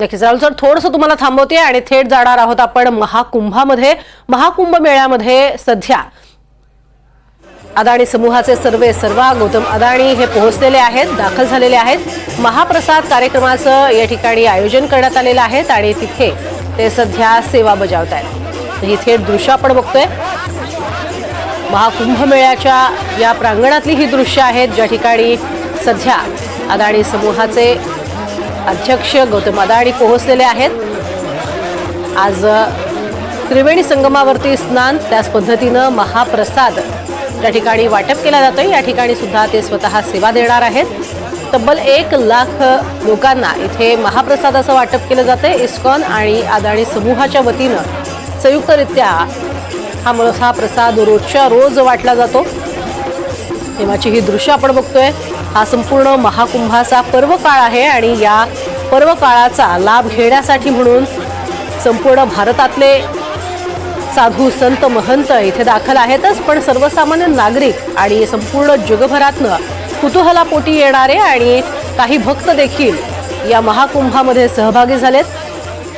नक्कीच राहुल सर थोडंसं तुम्हाला थांबवते आणि थेट जाणार आहोत आपण महाकुंभामध्ये. महाकुंभ मेळ्यामध्ये सध्या अदाणी समूहाचे सर्वे सर्वा गौतम अदाणी हे पोहोचलेले आहेत दाखल झालेले आहेत. महाप्रसाद कार्यक्रमाचं या ठिकाणी आयोजन करण्यात आलेलं आहे आणि तिथे ते सध्या सेवा बजावत आहेत ही थेट दृश्य आपण बघतोय. महाकुंभ मेळ्याच्या या प्रांगणातली ही दृश्य आहेत ज्या ठिकाणी सध्या अदाणी समूहाचे अध्यक्ष गौतम अदाणी पोहोचलेले आहेत. आज त्रिवेणी संगमावरती स्नान त्याच पद्धतीनं महाप्रसाद त्या ठिकाणी वाटप केला जातोय. या ठिकाणी सुद्धा ते स्वतः सेवा देणार आहेत. तब्बल एक लाख लोकांना इथे महाप्रसादाचं वाटप केलं जातं इस्कॉन आणि अदाणी समूहाच्या वतीनं संयुक्तरित्या हा हा प्रसाद रोजच्या रोज वाटला जातो. तेव्हाची ही दृश्य आपण बघतोय. हा संपूर्ण महाकुंभाचा पर्व काळ आहे आणि या पर्व काळाचा लाभ घेण्यासाठी म्हणून संपूर्ण भारतातले साधू संत महंत इथे दाखल आहेतच. पण सर्वसामान्य नागरिक आणि संपूर्ण जगभरातनं कुतूहलापोटी येणारे आणि काही भक्त देखील या महाकुंभामध्ये सहभागी झालेत.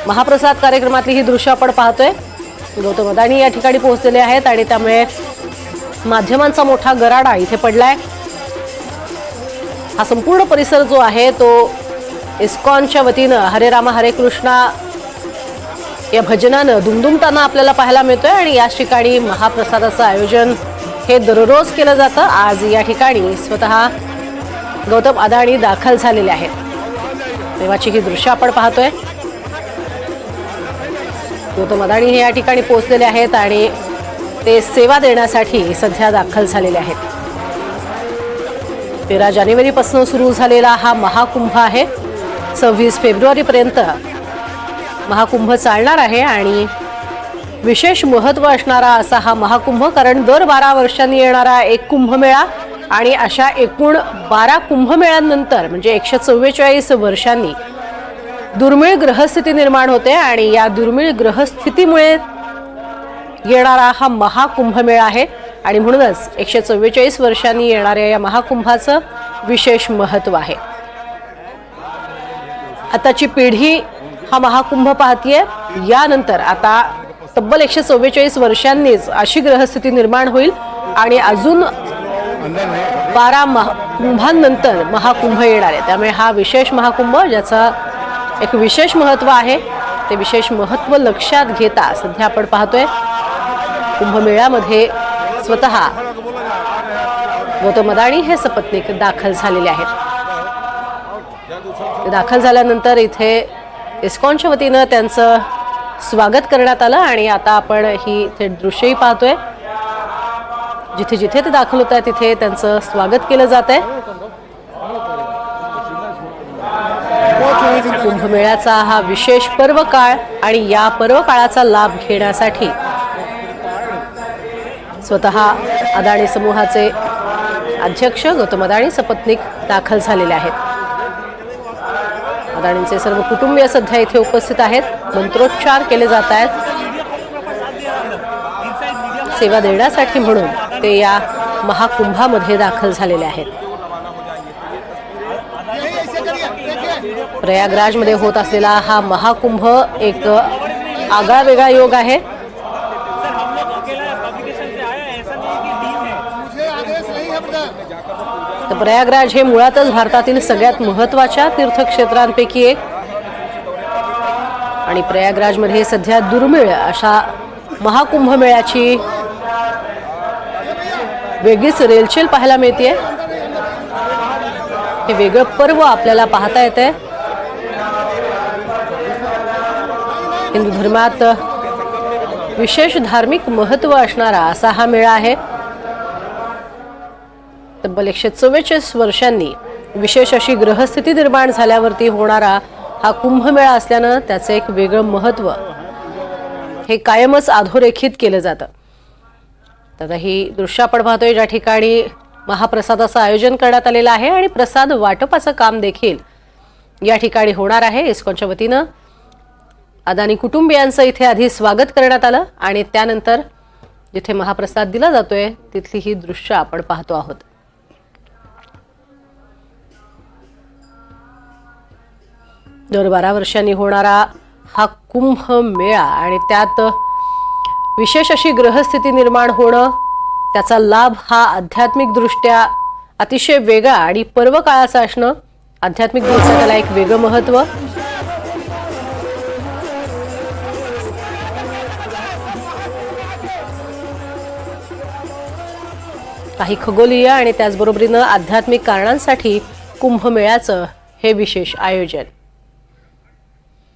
महाप्रसाद कार्यक्रमातली ही दृश्य आपण पाहतोय. गौतम अदानी या ठिकाणी पोहोचलेले आहेत आणि त्यामुळे माध्यमांचा मोठा गराडा इथे पडलाय. हा संपूर्ण परिसर जो आहे तो इस्कॉनच्या वतीनं हरे रामा हरे कृष्णा या भजनानं दुमदुमताना आपल्याला पाहायला मिळतोय आणि याच ठिकाणी महाप्रसादाचं आयोजन हे दररोज केलं जातं. आज या ठिकाणी स्वतः गौतम अदाणी दाखल झालेले आहेत. तेव्हाची ही दृश्य आपण पाहतोय. गौतम अदाणी हे या ठिकाणी पोहोचलेले आहेत आणि ते सेवा देण्यासाठी सध्या दाखल झालेले आहेत. तेरा जानेवारीपासून सुरू झालेला हा महाकुंभ आहे. सव्वीस फेब्रुवारीपर्यंत महाकुंभ चालणार आहे आणि विशेष महत्त्व असणारा असा हा महाकुंभ कारण दर बारा वर्षांनी येणारा एक कुंभमेळा आणि अशा एकूण बारा कुंभमेळ्यांनंतर म्हणजे एकशे चव्वेचाळीस वर्षांनी दुर्मिळ ग्रहस्थिती निर्माण होते आणि या दुर्मिळ ग्रहस्थितीमुळे येणारा हा महाकुंभमेळा आहे. आणि म्हणूनच एकशे चव्वेचाळीस वर्षांनी येणाऱ्या या महाकुंभाचं विशेष महत्त्व आहे. आताची पिढी हा महाकुंभ पाहतीये. यानंतर आता तब्बल एकशे चव्वेचाळीस वर्षांनीच अशी ग्रहस्थिती निर्माण होईल आणि अजून बारा महा कुंभांनंतर महाकुंभ येणार आहे. त्यामुळे हा विशेष महाकुंभ ज्याचा एक विशेष महत्त्व आहे ते विशेष महत्त्व लक्षात घेता सध्या आपण पाहतोय. कुंभमेळ्यामध्ये स्वतः गौतम अदाणी हे सपत्नीक दाखल झालेले आहेत. दाखल झाल्यानंतर इथे इस्कॉनच्या वतीनं त्यांचं स्वागत करण्यात आलं आणि आता आपण ही थेट दृश्यही पाहतोय. जिथे जिथे ते दाखल होत आहे तिथे त्यांचं स्वागत केलं जात आहे. कुंभमेळ्याचा हा विशेष पर्व काळ आणि या पर्व काळाचा लाभ घेण्यासाठी स्वतः अदाणी समूहाचे अध्यक्ष गौतम अदाणी सपत्नीक दाखल झालेले आहेत. अदाणींचे सर्व कुटुंबीय सध्या इथे उपस्थित आहेत. मंत्रोच्चार केले जात आहेत. सेवा देण्यासाठी म्हणून ते या महाकुंभामध्ये दाखल झालेले आहेत. प्रयागराजमध्ये होत असलेला हा महाकुंभ एक आगळा वेगळा योग आहे तर प्रयागराज हे मुळातच भारतातील सगळ्यात महत्त्वाच्या तीर्थक्षेत्रांपैकी एक. आणि प्रयागराजमध्ये सध्या दुर्मिळ अशा महाकुंभ मेळ्याची वेगळीच रेलचेल पाहायला मिळते हे वेगळं पर्व आपल्याला पाहता येते हिंदू धर्मात विशेष धार्मिक महत्त्व असणारा असा हा मेळा आहे. तब्बल एकशे चव्वेचाळीस वर्षांनी विशेष अशी ग्रहस्थिती निर्माण झाल्यावरती होणारा हा कुंभमेळा असल्यानं त्याचं एक वेगळं महत्त्व हे कायमच अधोरेखित केलं जातं. तर ही दृश्य आपण पाहतोय ज्या ठिकाणी महाप्रसादाचं आयोजन करण्यात आलेलं आहे आणि प्रसाद वाटपाचं काम देखील या ठिकाणी होणार आहे. इस्कॉनच्या वतीनं अदानी कुटुंबियांचं इथे आधी स्वागत करण्यात आलं आणि त्यानंतर जिथे महाप्रसाद दिला जातोय तिथली ही दृश्य आपण पाहतो आहोत. दर बारा वर्षांनी होणारा हा कुंभ मेळा आणि त्यात विशेष अशी ग्रहस्थिती निर्माण होणं त्याचा लाभ हा आध्यात्मिकदृष्ट्या अतिशय वेगळा आणि पर्व काळाचा असणं आध्यात्मिकदृष्ट्या त्याला एक वेगळं महत्त्व. काही खगोलीय आणि त्याचबरोबरीनं आध्यात्मिक कारणांसाठी कुंभमेळ्याचं हे विशेष आयोजन.